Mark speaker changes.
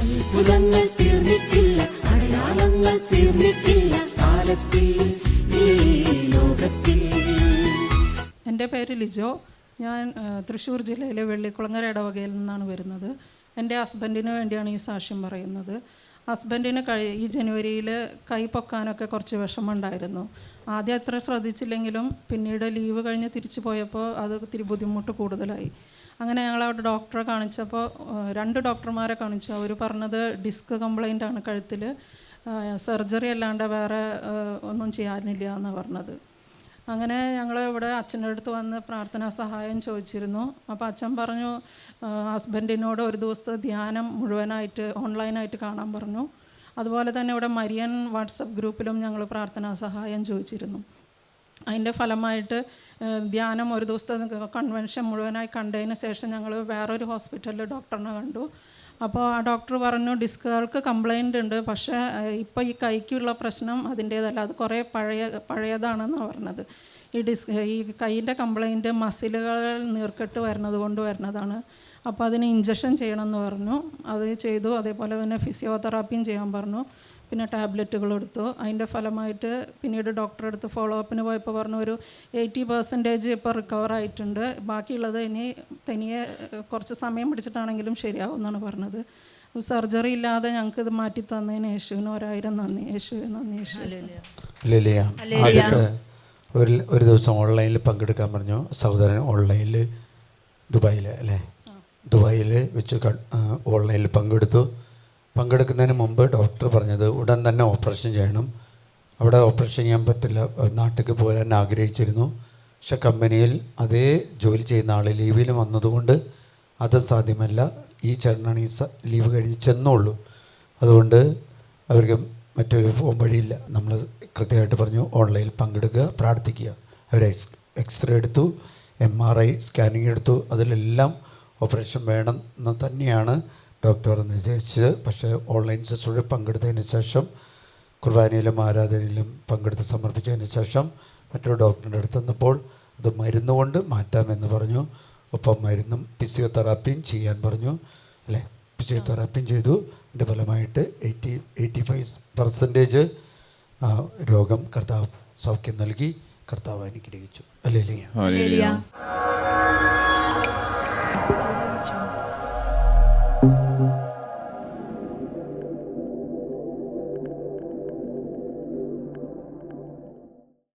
Speaker 1: അത്ഭുതങ്ങൾ തീർന്നിട്ടില്ല അടയാളങ്ങൾ തീർന്നിട്ടില്ല കാലത്തിൽ
Speaker 2: എന്റെ പേര് ലിജോ. ഞാൻ തൃശ്ശൂർ ജില്ലയിലെ വെള്ളിക്കുളങ്ങര ഇടവകയിൽ നിന്നാണ് വരുന്നത്. എന്റെ ഹസ്ബൻഡിന് വേണ്ടിയാണ് ഈ സാക്ഷ്യം പറയുന്നത്. ഹസ്ബൻഡിന് കഴി ഈ ജനുവരിയിൽ കൈ പൊക്കാനൊക്കെ കുറച്ച് വിഷമമുണ്ടായിരുന്നു. ആദ്യം അത്ര ശ്രദ്ധിച്ചില്ലെങ്കിലും പിന്നീട് ലീവ് കഴിഞ്ഞ് തിരിച്ചു പോയപ്പോൾ അത് ഇത്തിരി ബുദ്ധിമുട്ട് കൂടുതലായി. അങ്ങനെ ഞങ്ങൾ അവിടെ ഡോക്ടറെ കാണിച്ചപ്പോൾ രണ്ട് ഡോക്ടർമാരെ കാണിച്ചു. അവർ പറഞ്ഞത് ഡിസ്ക് കംപ്ലൈന്റ് ആണ് കഴുത്തിൽ. സർജറി അല്ലാണ്ട് വേറെ ഒന്നും ചെയ്യാനില്ല എന്ന് പറഞ്ഞത്. അങ്ങനെ ഞങ്ങൾ ഇവിടെ അച്ഛന്റെ അടുത്ത് വന്ന് പ്രാർത്ഥനാ സഹായം ചോദിച്ചിരുന്നു. അപ്പോൾ അച്ഛൻ പറഞ്ഞു ഹസ്ബൻഡിനോട് ഒരു ദിവസത്തെ ധ്യാനം മുഴുവനായിട്ട് ഓൺലൈനായിട്ട് കാണാൻ പറഞ്ഞു. അതുപോലെ തന്നെ ഇവിടെ മരിയൻ വാട്സപ്പ് ഗ്രൂപ്പിലും ഞങ്ങൾ പ്രാർത്ഥനാ സഹായം ചോദിച്ചിരുന്നു. അതിന്റെ ഫലമായിട്ട് ധ്യാനം ഒരു ദിവസത്തെ കൺവെൻഷൻ മുഴുവനായി കണ്ടതിന് ശേഷം ഞങ്ങൾ വേറൊരു ഹോസ്പിറ്റലിൽ ഡോക്ടറിനെ കണ്ടു. അപ്പോൾ ആ ഡോക്ടർ പറഞ്ഞു ഡിസ്കുകൾക്ക് കംപ്ലൈന്റ് ഉണ്ട്. പക്ഷേ ഇപ്പോൾ ഈ കൈക്കുള്ള പ്രശ്നം അതിന്റേതല്ല. അത് കുറേ പഴയ പഴയതാണെന്നാണ് പറഞ്ഞത്. ഈ ഡിസ് ഈ കൈയിന്റെ കംപ്ലൈന്റ് മസിലുകൾ നീർക്കെട്ട് വരുന്നത് കൊണ്ട് വരുന്നതാണ്. അപ്പോൾ അതിന് ഇഞ്ചക്ഷൻ ചെയ്യണമെന്ന് പറഞ്ഞു. അത് ചെയ്തു. അതേപോലെ തന്നെ ഫിസിയോതെറാപ്പിയും ചെയ്യാൻ പറഞ്ഞു. പിന്നെ ടാബ്ലറ്റുകൾ എടുത്തു. അതിന്റെ ഫലമായിട്ട് പിന്നീട് ഡോക്ടറെ അടുത്ത് ഫോളോ അപ്പിന് പോയപ്പോൾ പറഞ്ഞു ഒരു എയ്റ്റി പെർസെന്റേജ് ഇപ്പോൾ റിക്കവർ ആയിട്ടുണ്ട്. ബാക്കിയുള്ളത് ഇനി തനിയെ കുറച്ച് സമയം പിടിച്ചിട്ടാണെങ്കിലും ശരിയാവും എന്നാണ് പറഞ്ഞത് സർജറി ഇല്ലാതെ ഞങ്ങൾക്ക് ഇത് മാറ്റി തന്നതിന് യേശുവിന് ഒരായിരം നന്ദി. യേശുവിന് നന്ദി യേശു
Speaker 3: ഒരു ഒരു ദിവസം ഓൺലൈനിൽ പങ്കെടുക്കാൻ പറഞ്ഞു. സഹോദരൻ ഓൺലൈനിൽ ദുബായിൽ അല്ലേ? ദുബായിൽ വെച്ച് ഓൺലൈനിൽ പങ്കെടുത്തു. പങ്കെടുക്കുന്നതിന് മുമ്പ് ഡോക്ടർ പറഞ്ഞത് ഉടൻ തന്നെ ഓപ്പറേഷൻ ചെയ്യണം. അവിടെ ഓപ്പറേഷൻ ചെയ്യാൻ പറ്റില്ല. നാട്ടിലേക്ക് പോരാൻ ആഗ്രഹിച്ചിരുന്നു. പക്ഷെ കമ്പനിയിൽ അതേ ജോലി ചെയ്യുന്ന ആൾ ലീവിൽ വന്നതുകൊണ്ട് അത് സാധ്യമല്ല. ഈ ചേട്ടനാണ് ഈ ലീവ് കഴിഞ്ഞ് ചെന്നുള്ളൂ അതുകൊണ്ട് അവർക്ക് മറ്റൊരു ഫോം വഴിയില്ല. നമ്മൾ കൃത്യമായിട്ട് പറഞ്ഞു ഓൺലൈനിൽ പങ്കെടുക്കുക പ്രാർത്ഥിക്കുക. അവർ എക്സ് എക്സ്റേ എടുത്തു എം ആർ ഐ സ്കാനിങ് എടുത്തു. അതിലെല്ലാം ഓപ്പറേഷൻ വേണം എന്ന് തന്നെയാണ് ഡോക്ടർ നിശ്ചയിച്ചത് പക്ഷേ ഓൺലൈൻ സെഷനിൽ പങ്കെടുത്തതിന് ശേഷം കുർബാനയിലും ആരാധനയിലും പങ്കെടുത്ത് സമർപ്പിച്ചതിന് ശേഷം മറ്റൊരു ഡോക്ടറിന്റെ അടുത്ത് നിന്നപ്പോൾ അത് മരുന്ന് കൊണ്ട് മാറ്റാമെന്ന് പറഞ്ഞു. ഒപ്പം മരുന്നും ഫിസിയോതെറാപ്പിയും ചെയ്യാൻ പറഞ്ഞു. അല്ലേ? ഫിസിയോതെറാപ്പിയും ചെയ്തു. അതിന്റെ ഫലമായിട്ട് എയ്റ്റി എയ്റ്റി ഫൈവ് പെർസെന്റേജ് രോഗം കർത്താവ് സൗഖ്യം നൽകി കർത്താവ് അനുഗ്രഹിച്ചു. അല്ലേ